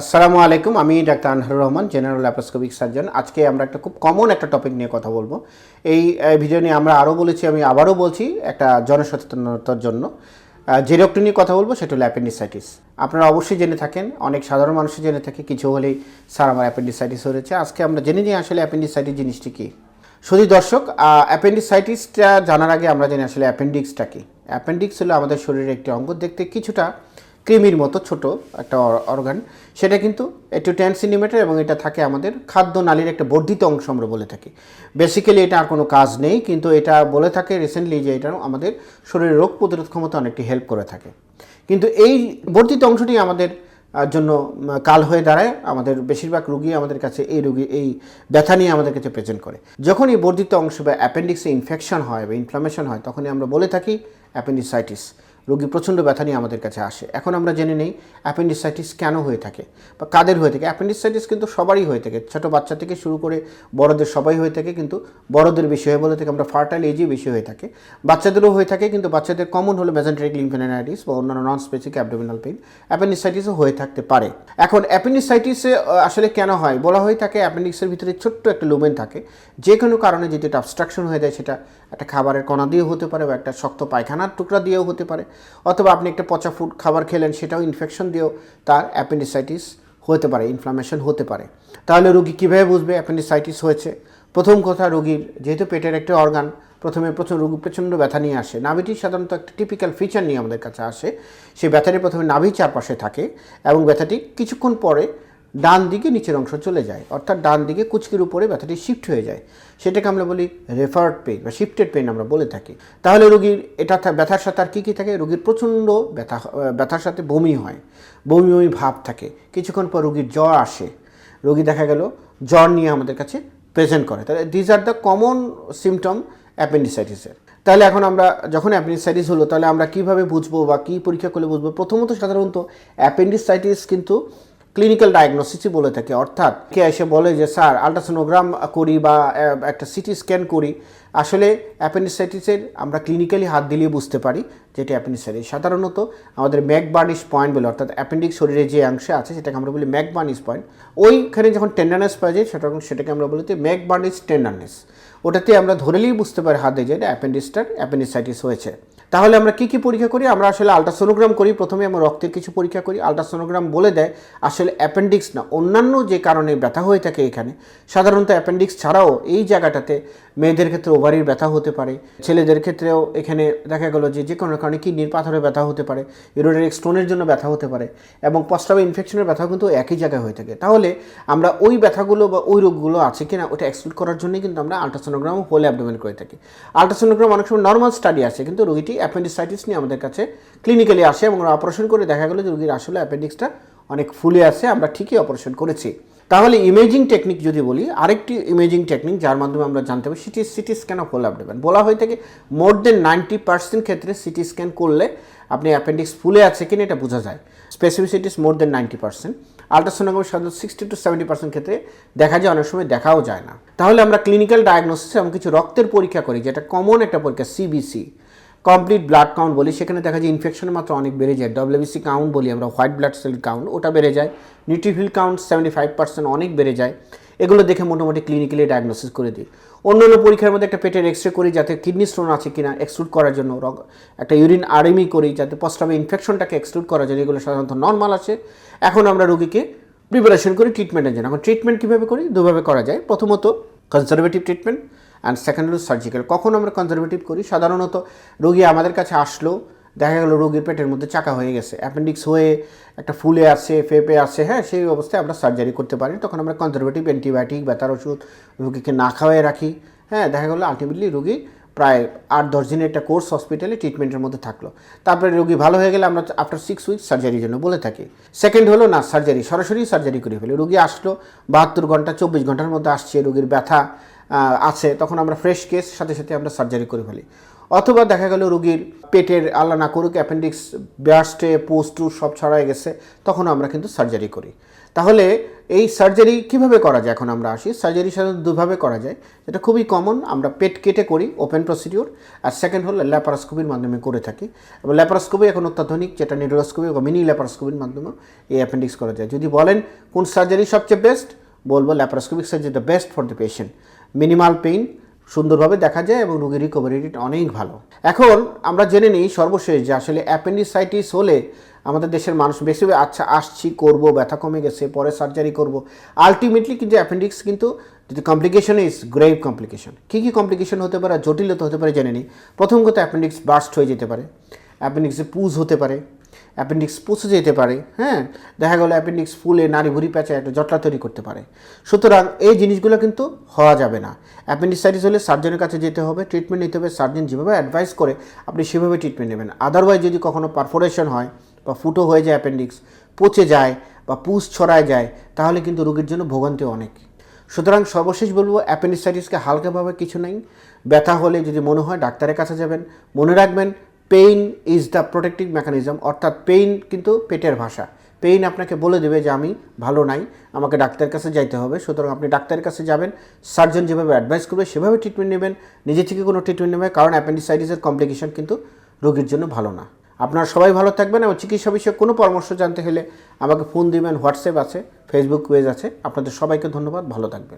আসসালামু আলাইকুম, আমি doctor Anharur Rahman general laparoscopic surgeon আজকে আমরা একটা খুব কমন একটা টপিক নিয়ে কথা বলব। এই ভিডিও নিয়ে আমরা আরও বলেছি, আমি আবারও বলছি একটা জনসচেতনতার জন্য। যে রোগটি নিয়ে কথা বলব, সেটা হলো অ্যাপেন্ডিসাইটিস আপনারা অবশ্যই জেনে থাকেন, অনেক সাধারণ মানুষই জেনে থাকে, কিছু হলেই স্যার আমার অ্যাপেন্ডিসাইটিস হয়েছে। আজকে আমরা জেনে নিই আসলে অ্যাপেন্ডিসাইটিস জিনিসটি কী। শুধু দর্শক অ্যাপেন্ডিসাইটিসটা জানার আগে আমরা জানি আসলে অ্যাপেন্ডিক্সটা কী। অ্যাপেন্ডিক্স হলো আমাদের শরীরের একটি অঙ্গ, দেখতে কিছুটা কৃমির মতো ছোট একটা অর্গান সেটা কিন্তু একটু টেন সেন্টিমিটার এবং এটা থাকে আমাদের খাদ্য নালীর একটা বর্ধিত অংশ আমরা বলে থাকি। বেসিক্যালি এটা আর কোনো কাজ নেই, কিন্তু এটা বলে থাকে রিসেন্টলি যে এটা আমাদের শরীরের রোগ প্রতিরোধ ক্ষমতা অনেকটি হেল্প করে থাকে। কিন্তু এই বর্ধিত অংশটি আমাদের জন্য কাল হয়ে দাঁড়ায়। আমাদের বেশিরভাগ রুগী আমাদের কাছে এই রুগী, এই ব্যথা নিয়ে আমাদের কাছে প্রেজেন্ট করে। যখন এই বর্ধিত অংশ বা অ্যাপেন্ডিক্সে ইনফেকশন হয় বা ইনফ্লামেশন হয়, তখনই আমরা বলে থাকি অ্যাপেন্ডিসাইটিস রোগী প্রচণ্ড ব্যথা নিয়ে আমাদের কাছে আসে। এখন আমরা জেনে নেই অ্যাপেন্ডিসাইটিস কেন হয়ে থাকে বা কাদের হয়ে থাকে। অ্যাপেন্ডিসাইটিস কিন্তু সবারই হয়ে থাকে। ছোট বাচ্চা থেকে শুরু করে বড়দের সবাই হয়ে থাকে কিন্তু বড়দের বেশি হয়ে বলে থাকে আমরা ফার্টাইল এজে বেশি হয়ে থাকে। বাচ্চাদেরও হয়ে থাকে কিন্তু বাচ্চাদের কমন হলো মেজেন্টারিক লিম্ফেনাইটিস বা অন্যান্য নন স্পেসিক অ্যাবডোমিনাল পেইন অ্যাপেন্ডিসাইটিসও হয়ে থাকতে পারে। এখন অ্যাপেন্ডিসাইটিসে আসলে কেন হয়? বলা হয়ে থাকে অ্যাপেন্ডিক্সের ভিতরে ছোট্ট একটা লুমেন থাকে। যে কোনো কারণে যদি এটা অবস্ট্রাকশন হয়ে যায় সেটা একটা খাবারের কণা দিয়েও হতে পারে বা একটা শক্ত পায়খানার টুকরা দিয়েও হতে পারে। অথবা আপনি একটা পচা ফুড খাবার খেলেন, সেটাও ইনফেকশন দিয়েও তার অ্যাপেন্ডিসাইটিস হতে পারে ইনফ্লামেশন হতে পারে। তাহলে রোগী কীভাবে বুঝবে অ্যাপেন্ডিসাইটিস হয়েছে? প্রথম কথা, রোগীর যেহেতু পেটের একটা অর্গান প্রথমে প্রথম রোগী, প্রচণ্ড ব্যথা নিয়ে আসে। নাভিটি সাধারণত একটা টিপিক্যাল ফিচার নিয়ে আমাদের কাছে আসে। সেই ব্যথাটি প্রথমে নাভি চারপাশে থাকে এবং ব্যথাটি কিছুক্ষণ পরে ডান দিকে নিচের অংশ চলে যায়, অর্থাৎ ডান দিকে কুচকির উপরে ব্যথাটি শিফট হয়ে যায়। সেটাকে আমরা বলি রেফার্ড পেইন বা শিফটেড পেইন আমরা বলে থাকি। তাহলে রোগীর এটা ব্যথার সাথে আর কী কী থাকে? রোগীর প্রচণ্ড ব্যথা ব্যথার সাথে বমি হয়। বমি বমি ভাব থাকে। কিছুক্ষণ পর রোগীর জ্বর আসে। রোগী দেখা গেল, জ্বর নিয়ে আমাদের কাছে প্রেজেন্ট করে। তাহলে these are the common symptom অ্যাপেন্ডিসাইটিসের তাহলে এখন আমরা যখন অ্যাপেন্ডিসাইটিস হলো, তাহলে আমরা কীভাবে বুঝব বা কী পরীক্ষা করলে বুঝব? প্রথমত সাধারণত অ্যাপেন্ডিসাইটিস কিন্তু ক্লিনিক্যাল ডায়াগনোসিসই বলে থাকে। অর্থাৎ কে এসে বলে যে, স্যার আলট্রাসোনোগ্রাম করি বা একটা সিটি স্ক্যান করি। আসলে অ্যাপেন্ডিসাইটিসের আমরা ক্লিনিক্যালি হাত দিলেই বুঝতে পারি যে এটা অ্যাপেন্ডিসাইটিস। সাধারণত আমাদের ম্যাকবার্নিশ পয়েন্ট বলে, অর্থাৎ অ্যাপেন্ডিক্স শরীরে যে অংশে আছে সেটাকে আমরা বলি ম্যাকবার্নিশ পয়েন্ট। ওইখানে যখন টেন্ডারনেস পাওয়া যায়, সেটা সেটাকে আমরা বলি ম্যাকবার্নিশ টেন্ডারনেস ওটাতে আমরা ধরেলেই বুঝতে পারি হাত যে এটা অ্যাপেন্ডিসটার অ্যাপেন্ডিসাইটিস হয়েছে। তাহলে আমরা কি কি পরীক্ষা করি? আমরা আসলে আলট্রাসোনোগ্রাম করি, প্রথমে আমরা রক্তের কিছু পরীক্ষা করি। আলট্রাসোনোগ্রাম বলে দেয় আসলে অ্যাপেন্ডিক্স না, অন্যান্য যে কারণে ব্যথা হয়ে থাকে এখানে, সাধারণত অ্যাপেন্ডিক্স ছাড়াও এই জায়গাটাতে মেয়েদের ক্ষেত্রে ওভারির ব্যথা হতে পারে, ছেলেদের ক্ষেত্রেও এখানে দেখা গেল যে যে কোনো কারণে কিডনির পাথরে ব্যথা হতে পারে ইউরোডারিক স্টোনের জন্য ব্যথা হতে পারে এবং প্রস্রাবে ইনফেকশনের ব্যথা কিন্তু একই জায়গায় হয়ে থাকে। তাহলে আমরা ওই ব্যথাগুলো বা ওই রোগগুলো আছে কিনা ওটা এক্সক্লুড করার জন্যই কিন্তু আমরা আলট্রাসোনোগ্রাম হোল অ্যাবডোমেন করে থাকি। আলট্রাসোনোগ্রাম অনেক সময় নর্মাল স্টাডি আছে, কিন্তু রোগীটি অ্যাপেন্ডিসাইটিস নিয়ে আমাদের কাছে ক্লিনিক্যালি আসে এবং অপারেশন করে দেখা গেলো যে রোগীর আসলে অ্যাপেন্ডিক্সটা অনেক ফুলে আছে, আমরা ঠিকই অপারেশন করেছি। তাহলে ইমেজিং টেকনিক যদি বলি, আরেকটি ইমেজিং টেকনিক যার মাধ্যমে আমরা জানতে পারি CT CT scan of whole abdomen বলা হয়ে থাকে মোর দেন নাইনটি পার্সেন্ট ক্ষেত্রে সিটি স্ক্যান করলে আপনি অ্যাপেন্ডিক্স ফুলে আছে কিনা এটা বোঝা যায়। Specificity's more than ninety percent ultrasonogram সাধারণত সিক্সটি টু সেভেন্টি পার্সেন্ট ক্ষেত্রে দেখা যায়, অনেক সময় দেখাও যায় না। তাহলে আমরা ক্লিনিক্যাল ডায়াগনোসিস এবং কিছু রক্তের পরীক্ষা করি, যেটা কমন একটা পরীক্ষা সিবিসি কমপ্লিট ব্লাড কাউন্ট বলি, সেখানে দেখা যায় ইনফেকশনের মাত্রা অনেক বেড়ে যায়। ডব্লিউবিসি কাউন্ট বলি আমরা হোয়াইট ব্লাড সেল কাউন্ট ওটা বেড়ে যায়। Neutrophil count seventy five percent অনেক বেড়ে যায়। এগুলো দেখে মোটামুটি ক্লিনিক্যালি ডায়াগনোসিস করে দিই। অন্যান্য পরীক্ষার মধ্যে একটা পেটের এক্স রে করি, যাতে কিডনি স্টোন আছে কিনা এক্সক্লুড করার জন্য একটা ইউরিন আরএমই করি, যাতে প্রস্রাবে ইনফেকশনটাকে এক্সক্লুড করার জন্য, এগুলো সাধারণত নর্মাল আছে। এখন আমরা রোগীকে প্রিপারেশন করি ট্রিটমেন্টের জন্য। এখন ট্রিটমেন্ট কীভাবে করি? দুভাবে করা যায়। প্রথমত কনজারভেটিভ ট্রিটমেন্ট অ্যান্ড সেকেন্ড হলো সার্জিক্যাল কখন আমরা কনজারভেটিভ করি, সাধারণত রোগী আমাদের কাছে আসলো, দেখা গেলো রোগীর পেটের মধ্যে চাকা হয়ে গেছে অ্যাপেন্ডিক্স হয়ে একটা ফুলে আসে ফেপে আসে হ্যাঁ সেই অবস্থায় আমরা সার্জারি করতে পারি, তখন আমরা কনজারভেটিভ অ্যান্টিবায়োটিক ব্যথার ওষুধ রোগীকে না খাওয়াই রাখি হ্যাঁ দেখা গেলো আলটিমেটলি রোগী প্রায় আট দশ দিনের একটা কোর্স হসপিটালে ট্রিটমেন্টের মধ্যে থাকল, তারপরে রোগী ভালো হয়ে গেলে আমরা আফটার সিক্স উইকস সার্জারির জন্য বলে থাকি। সেকেন্ড হলো, না সার্জারি সরাসরি সার্জারি করে ফেলি, রোগী আসলো, বাহাত্তর ঘণ্টা, চব্বিশ ঘণ্টার মধ্যে আসছে, রোগীর ব্যথা আছে, তখন আমরা ফ্রেশ কেস সাথে সাথে আমরা সার্জারি করে ফেলি। অথবা দেখা গেল রুগীর পেটের আল্লাহ না করুক অ্যাপেন্ডিক্স ব্যাস্টে পোস্টু সব ছড়ায় গেছে তখন আমরা কিন্তু সার্জারি করি। তাহলে এই সার্জারি কীভাবে করা যায়? এখন আমরা আসি। সার্জারি সাধারণত দুভাবে করা যায়। এটা খুবই কমন আমরা পেট কেটে করি ওপেন প্রসিডিওর আর সেকেন্ড হলো ল্যাপারোস্কোপির মাধ্যমে করে থাকি। এবং ল্যাপারোস্কোপি এখন অত্যাধুনিক, যেটা নিউরোস্কোপি বা মিনি ল্যাপারোস্কোপির মাধ্যমে এই অ্যাপেন্ডিক্স করা যায়। যদি বলেন কোন সার্জারি সবচেয়ে বেস্ট বলব laparoscopic surgery the best for the patient minimal pain সুন্দরভাবে দেখা যায় এবং রোগীর রিকভারি রেট অনেক ভালো। এখন আমরা জেনে নিই সর্বশেষ যে আসলে অ্যাপেন্ডিসাইটিস হলে আমাদের দেশের মানুষ বেশি আচ্ছা আসছি, করব, ব্যথা কমে গেছে, পরে সার্জারি করব। আলটিমেটলি কিন্তু অ্যাপেন্ডিক্স কিন্তু যদি কমপ্লিকেশন ইজ গ্রেভ কমপ্লিকেশন কী কী কমপ্লিকেশন হতে পারে? জটিলতা হতে পারে, জেনে নিই। প্রথম কথা অ্যাপেন্ডিক্স বার্স্ট হয়ে যেতে পারে। অ্যাপেন্ডিক্সে পুজ হতে পারে। অ্যাপেন্ডিক্স পচে যেতে পারে হ্যাঁ? দেখা গেলো অ্যাপেন্ডিক্স ফুলে নাড়ি ভুড়ি প্যাঁচে একটা জটলা তৈরি করতে পারে। সুতরাং এই জিনিসগুলো কিন্তু হওয়া যাবে না। অ্যাপেন্ডিসাইটিস হলে সার্জনের কাছে যেতে হবে, ট্রিটমেন্ট নিতে হবে, সার্জন যেভাবে অ্যাডভাইস করে, আপনি সেভাবে ট্রিটমেন্ট নেবেন। আদারওয়াইজ যদি কখনো পারফোরেশন হয় বা ফুটো হয়ে যায় অ্যাপেন্ডিক্স, পচে যায় বা পুষ ছড়ায় যায়, তাহলে কিন্তু রোগীর জন্য ভোগান্তি অনেক। সুতরাং সর্বশেষ বলব, অ্যাপেন্ডিসাইটিসকে হালকাভাবে কিছু নেই। ব্যথা হলে যদি মনে হয় ডাক্তারের কাছে যাবেন, মনে রাখবেন pain is the protective mechanism অর্থাৎ পেইন কিন্তু পেটের ভাষা। পেইন আপনাকে বলে দেবে যে আমি ভালো নাই, আমাকে ডাক্তারের কাছে যাইতে হবে। সুতরাং আপনি ডাক্তারের কাছে যাবেন সার্জন যেভাবে অ্যাডভাইস করবে সেভাবে ট্রিটমেন্ট নেবেন, নিজে থেকে কোনো ট্রিটমেন্ট নেবেন কারণ অ্যাপেন্ডিসাইটিসের কমপ্লিকেশন কিন্তু রোগীর জন্য ভালো না। আপনারা সবাই ভালো থাকবেন এবং চিকিৎসা বিষয়ে কোনো পরামর্শ জানতে হলে আমাকে ফোন দিবেন হোয়াটসঅ্যাপ আছে ফেসবুক পেজ আছে। আপনাদের সবাইকে ধন্যবাদ, ভালো থাকবেন।